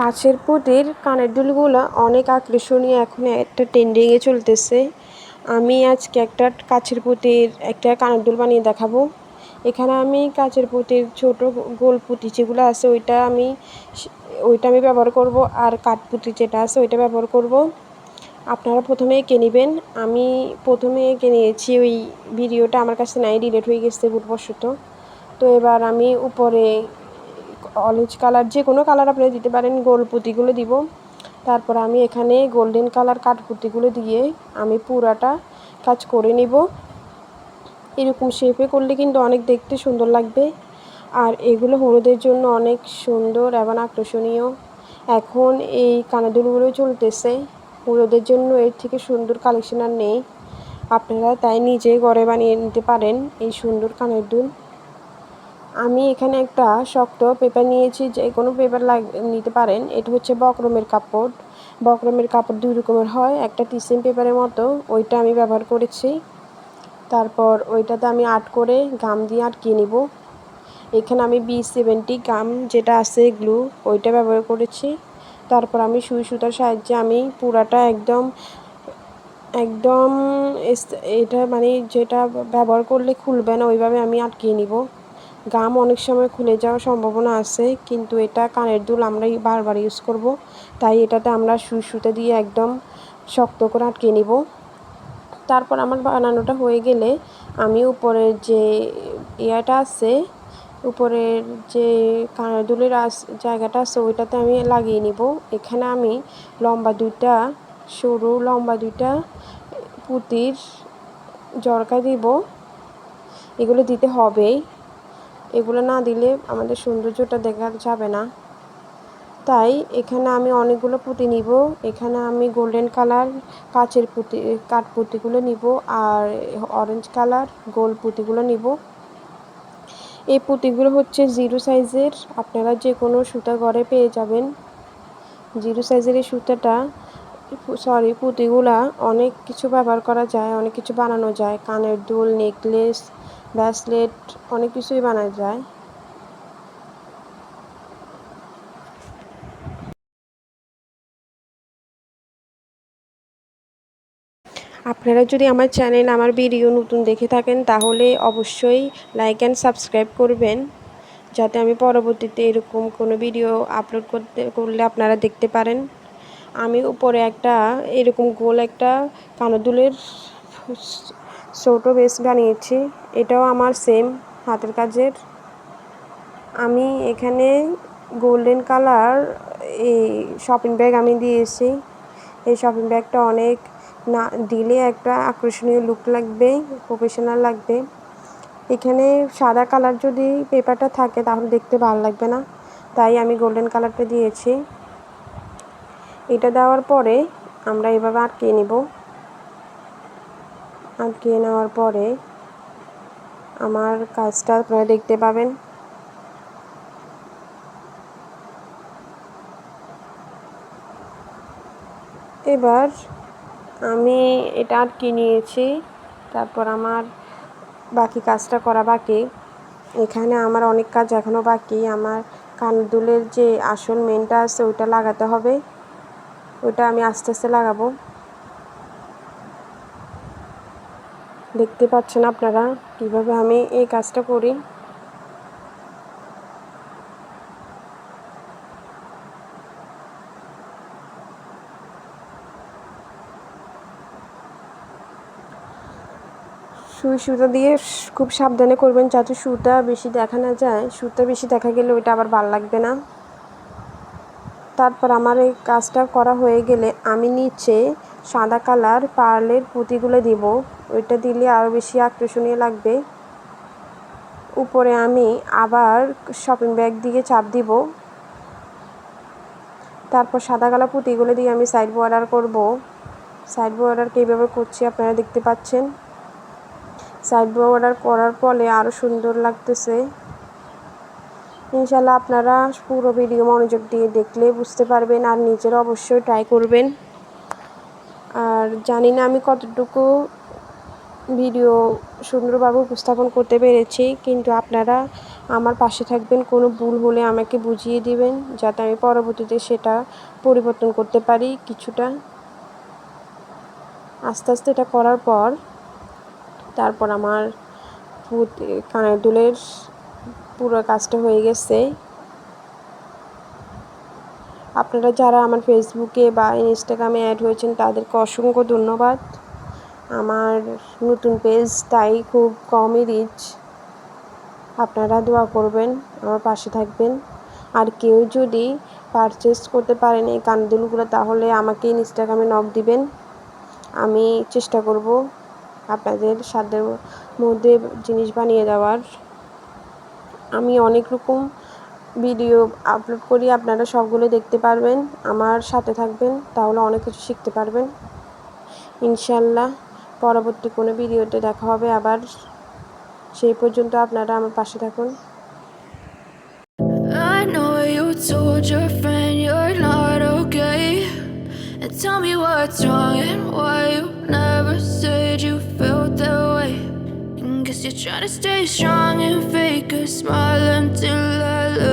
কাছের পুঁতির কানের দুলগুলো অনেক আকর্ষণীয়, এখন একটা ট্রেন্ডিংয়ে চলতেছে। আমি আজকে একটা কাছের পুঁতির একটা কানের দুল বানিয়ে দেখাবো। এখানে আমি কাচের পুঁতির ছোট গোল পুঁতি যেগুলো আছে, ওইটা আমি ওইটা আমি ব্যবহার করব আর কাঠ পুঁতি যেটা আছে, ওইটা ব্যবহার করব। আপনারা প্রথমে এঁকে নেবেন। আমি প্রথমে এঁকে নিয়েছি ওই ভিডিওটা আমার কাছে নাই ডিলেট হয়ে গেছে ভুলবশত। তো এবার আমি উপরে অরেঞ্জ কালার, যে কোনো কালার আপনি দিতে পারেন, গোল পুঁতিগুলো দিব। তারপর আমি এখানে গোল্ডেন কালার কাঠপুঁতিগুলো দিয়ে আমি পুরাটা কাজ করে নিব। এরকম শেপে করলে কিন্তু অনেক দেখতে সুন্দর লাগবে। আর এগুলো হলুদের জন্য অনেক সুন্দর এবং আকর্ষণীয়। এখন এই কানাদুলগুলো চলতেছে। হলুদের জন্য এর থেকে সুন্দর কালেকশন আর নেই। আপনারা তাই নিজে ঘরে বানিয়ে নিতে পারেন এই সুন্দর কানের দুল আমি এখানে একটা শক্ত পেপার নিয়েছি, যে কোনো পেপার লাগ, নিতে পারেন। এটা হচ্ছে বক্রমের কাপড়। বক্রমের কাপড় দুই রকমের হয়। একটা টিসিম পেপারের মতো, ওইটা আমি ব্যবহার করেছি। তারপর ওইটাতে আমি আর্ট করে গাম দিয়ে আটকিয়ে নিব। এখানে আমি বি সেভেন্টি গাম যেটা আছে গ্লু ওইটা ব্যবহার করেছি। তারপর আমি সুই সুতার সাহায্যে আমি পুরাটা একদম একদম এটা মানে যেটা ব্যবহার করলে খুলবে না, ওইভাবে আমি আটকিয়ে নিব। গাম অনেক সময় খুলে যাওয়ার সম্ভাবনা আছে, কিন্তু এটা কানের দুল আমরা বারবার ইউজ করব। তাই এটাতে আমরা সুই সুতো দিয়ে একদম শক্ত করে আটকে নিব। তারপর আমার বানানোটা হয়ে গেলে আমি উপরের যে ইয়াটা আছে, উপরের যে কানের দুলের জায়গাটা আছে, ওইটাতে আমি লাগিয়ে নিব। এখানে আমি লম্বা দুইটা, সরু লম্বা দুইটা পুঁতির জরকা দিব। এগুলো দিতে হবেই। এগুলো না দিলে আমাদের সৌন্দর্যটা দেখা যাবে না। তাই এখানে আমি অনেকগুলো পুঁতি নিব। এখানে আমি গোল্ডেন কালার কাচের পুঁতি, কাঠ পুঁতিগুলো নিব আর অরেঞ্জ কালার গোল পুঁতিগুলো নিব। এই পুঁতিগুলো হচ্ছে জিরো সাইজের, আপনারা যে কোনো সুতা ঘরে পেয়ে যাবেন। জিরো সাইজের এই সুতাটা সরি পুঁতিগুলা অনেক কিছু ব্যবহার করা যায়, অনেক কিছু বানানো যায়। কানের দুল, নেকলেস ব্রেসলেট, অনেক কিছুই বানানো যায়। আপনারা যদি আমার চ্যানেল, আমার ভিডিও নতুন দেখে থাকেন, তাহলে অবশ্যই লাইক অ্যান্ড সাবস্ক্রাইব করবেন। যাতে আমি পরবর্তীতে এরকম কোনো ভিডিও আপলোড করতে, করলে আপনারা দেখতে পারেন। আমি উপরে একটা এরকম গোল একটা কানদুলের ছোটো বেস বানিয়েছি। এটাও আমার সেম হাতের কাজের। আমি এখানে গোল্ডেন কালার এই শপিং ব্যাগ আমি দিয়েছি। এই শপিং ব্যাগটা অনেক না, দিলে একটা আকর্ষণীয় লুক লাগবে প্রফেশনাল লাগবে। এখানে সাদা কালার যদি পেপারটা থাকে তাহলে দেখতে ভালো লাগবে না। তাই আমি গোল্ডেন কালারটা দিয়েছি। এটা দেওয়ার পরে আমরা এভাবে আটকে নিব। আটকিয়ে নেওয়ার পরে আমার কাজটা আপনারা দেখতে পাবেন। এবার আমি এটা আটকে নিয়েছি, তারপর আমার বাকি কাজটা করা বাকি। এখানে আমার অনেক কাজ এখনও বাকি। আমার কানদুলের যে আসল মেনটা আছে, ওইটা লাগাতে হবে। ওইটা আমি আস্তে আস্তে লাগাবো। দেখতে পাচ্ছেন আপনারা কীভাবে আমি এই কাজটা করি। সুই সুতা দিয়ে খুব সাবধানে করবেন যাতে সুতা বেশি দেখা না যায়। সুতা বেশি দেখা গেলে ওইটা আবার ভালো লাগবে না। তারপর আমার এই কাজটা করা হয়ে গেলে আমি নিচে সাদা কালার পার্লের পুঁতিগুলো দিব। ওইটা দিলে আরও বেশি আকর্ষণীয় লাগবে। উপরে আমি আবার শপিং ব্যাগ দিয়ে চাপ দিব। তারপর সাদা কালার পুঁতিগুলো দিয়ে আমি সাইড বর্ডার করব। সাইড বর্ডার কীভাবে করছি আপনারা দেখতে পাচ্ছেন। সাইড বর্ডার করার ফলে আরও সুন্দর লাগতেছে। ইনশাল্লাহ আপনারা পুরো ভিডিও মনোযোগ দিয়ে দেখলে বুঝতে পারবেন আর নিজেরা অবশ্যই ট্রাই করবেন। আর জানি না আমি কতটুকু ভিডিও সুন্দরভাবে উপস্থাপন করতে পেরেছি, কিন্তু আপনারা আমার পাশে থাকবেন। কোনো ভুল হলে আমাকে বুঝিয়ে দিবেন, যাতে আমি পরবর্তীতে সেটা পরিবর্তন করতে পারি কিছুটা। আস্তে আস্তে এটা করার পর, তারপর আমার কানের দুলের পুরো কাজটা হয়ে গেছে। আপনারা যারা আমার ফেসবুকে বা ইনস্টাগ্রামে অ্যাড হয়েছেন, তাদেরকে অসংখ্য ধন্যবাদ। আমার নতুন পেজ তাই খুব কমই রিচ আপনারা দোয়া করবেন, আমার পাশে থাকবেন। আর কেউ যদি পারচেস করতে পারেন এই কানদুলগুলো, তাহলে আমাকে ইনস্টাগ্রামে নক দিবেন। আমি চেষ্টা করব আপনাদের সাধ্যের মধ্যে জিনিস বানিয়ে দেওয়ার। আমি অনেক রকম ভিডিও আপলোড করি, আপনারা সবগুলো দেখতে পারবেন, আমার সাথে থাকবেন, তাহলে অনেক কিছু শিখতে পারবেন। ইনশাল্লাহ পরবর্তী কোনো ভিডিওতে দেখা হবে আবার সেই পর্যন্ত আপনারা আমার পাশে থাকুন told your friend you're not okay. And tell me what's wrong and why you never said you felt that way. And guess you're trying to stay strong and fake a smile until I look.